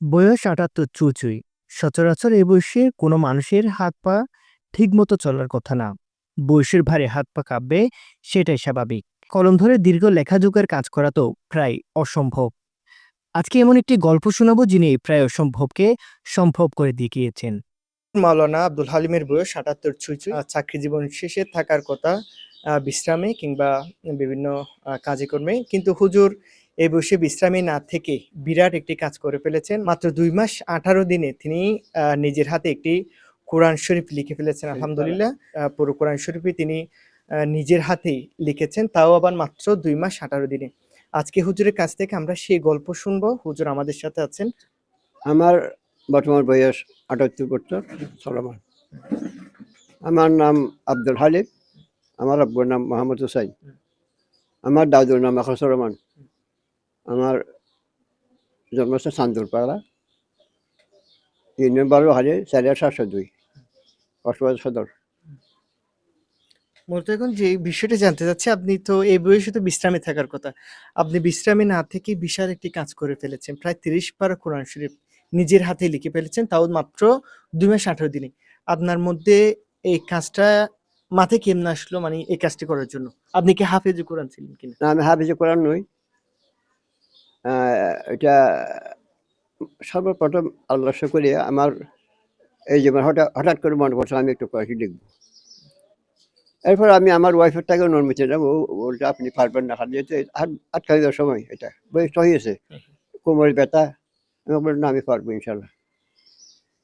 বয়স আটাত্তর চুচুই সচরাচর এ বয়সে কোনো মানুষের হাত পা ঠিকমতো চলার কথা না। বয়সের ভারে হাত পা কাঁপবে, সেটাই স্বাভাবিক। কলম ধরে দীর্ঘ লেখাজোকার কাজ করা তো প্রায় অসম্ভব। আজকে এমন একটি গল্প শোনাবো যিনি প্রায় অসম্ভবকে সম্ভব করে দেখিয়েছেন। মাওলানা আব্দুল হালিমের বয়স আটাত্তর ছুঁই। চাকরি জীবন শেষে থাকার কথা বিশ্রামে কিংবা বিভিন্ন আহ, কাজে কর্মে কিন্তু হুজুর এই বয়সে বিশ্রামে না থেকে বিরাট একটি কাজ করে ফেলেছেন। মাত্র দুই মাস আঠারো দিনে তিনি নিজের হাতে একটি কোরআন শরীফ লিখে ফেলেছেন আলহামদুলিল্লাহ। পুরো কোরআন শরীফই তিনি নিজের হাতেই লিখেছেন তাও আবার মাত্র দুই মাস আঠারো দিনে। আজকে হুজুরের কাছ থেকে আমরা সেই গল্প শুনব। হুজুর আমাদের সাথে আছেন। আমার বর্তমান বয়স আটাত্তর বছর চলমান আমার নাম আব্দুল হালিম। আমার আব্বুর নাম মোহাম্মদ হুসাইন আমার দাদুর নাম আকাশ রহমান আমার জন্মস্থান চান্দুরপাড়া ইউনিয়ন বারো হাজার চারি হাজার সাতশো দুই। কক্সবাজার সদর মূলত এখন যে বিষয়টা জানতে চাচ্ছি, আপনি তো এই বয়সে তো বিশ্রামে থাকার কথা। আপনি বিশ্রামে না থেকে বিশাল একটি কাজ করে ফেলেছেন। প্রায় তিরিশ পারা কোরআন শরীফ নিজের হাতে লিখে ফেলেছেন, তাও মাত্র দুই মাস আঠারো দিনে। আপনার মধ্যে এই কাজটা মাথায় কেমন আসলো? মানে এই কাজটি করার জন্য। আপনি কি হাফেজ কোরআন ছিলেন কিনা? না, আমি হাফিজে কোরআন নই। এটা সর্বপ্রথম আল্লাহ শুকরিয়া। আমার এই যেমন হঠাৎ হঠাৎ করে মনে পড়ছে, আমি একটু কয়েকটি লিখব। এরপর আমি আমার ওয়াইফের টাকা অনুমতি নেব। বলতে আপনি পারবেন না খালি যেতে আটকা দেওয়ার সময় এটা বয়স হয়েছে কোমরের ব্যথা। আমি বললাম, না, আমি পারব ইনশাল্লাহ।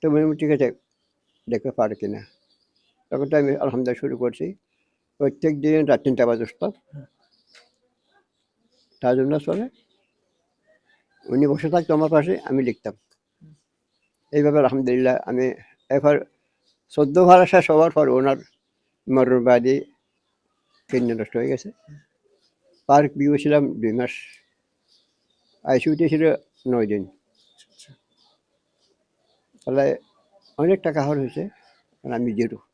তো বললাম, ঠিক আছে দেখতে পারে কিনা? তখন তো আমি আলহামদুলিল্লাহ শুরু করছি। প্রত্যেক দিন রাত তিনটা বাজে উঠতাম। তার জন্য চলে। উনি বসে থাকতো আমার পাশে আমি লিখতাম। এইভাবে আলহামদুলিল্লাহ আমি এবার চোদ্দ ভাড়া শেষ হওয়ার পর ওনার মরণবাদী কিডনি নষ্ট হয়ে গেছে। পার্ক বিউ ছিলাম দুই মাস। আইসিউতে ছিল নয় দিন। তাহলে অনেক টাকা হল হয়েছে আমি জিরো।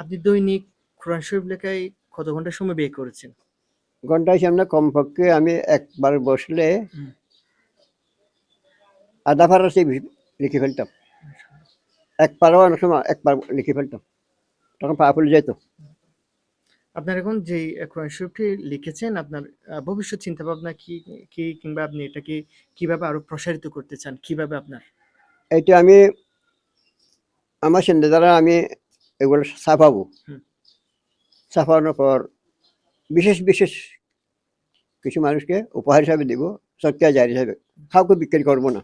আপনি দৈনিক কোরআন শরীফ লেখায় কত ঘণ্টা সময় ব্যয় করেছেন? ঘণ্টা সামনে কমপক্ষে আমি একবার বসলে আধা পারা সেই লিখে ফেলতাম। এক পারাও অনেক সময় একবার লিখে ফেলতাম। তখন পা ফুলে যেত। আপনার এখন যে কোরআন শরীফটি লিখেছেন আপনার ভবিষ্যৎ চিন্তা ভাবনা কি কি কিংবা আপনি এটাকে কীভাবে আরও প্রসারিত করতে চান? কীভাবে আপনার? এটা আমি আমার সন্ধ্যে দ্বারা আমি এগুলো ছাপাবো। ছাপানোর পর বিশেষ বিশেষ কিছু মানুষকে উপহার হিসাবে দিব সত্যি জারি হিসাবে। কাউকে বিক্রি করব না।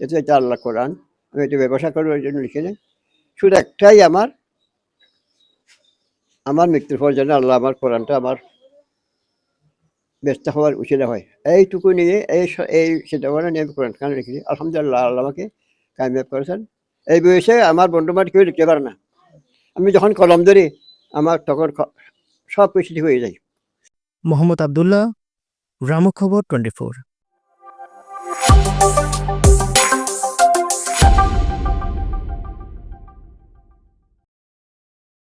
এটা এটা আল্লাহ কোরআন। আমি এটা ব্যবসা করব এই জন্য লিখে নেই। শুধু একটাই আমার আমার মৃত্যুর পর যেন আল্লাহ আমার কোরআনটা আমার ব্যস্ত হওয়ার উচিত হয়। এইটুকু নিয়ে এই এই সেটা বলে নিয়ে আমি কোরআন খান লিখেছি। আলহামদুলিল্লাহ আল্লাহ আমাকে কামিয়াব করেছেন। এই বয়সে আমার বন্ধুবান্ধব কেউ লিখতে পারে না। আমি যখন কলম ধরি, আমার তখন সব ঠিক হয়ে যায়। মোহাম্মদ আবদুল্লাহ, রামখবর টোয়েন্টি ফোর।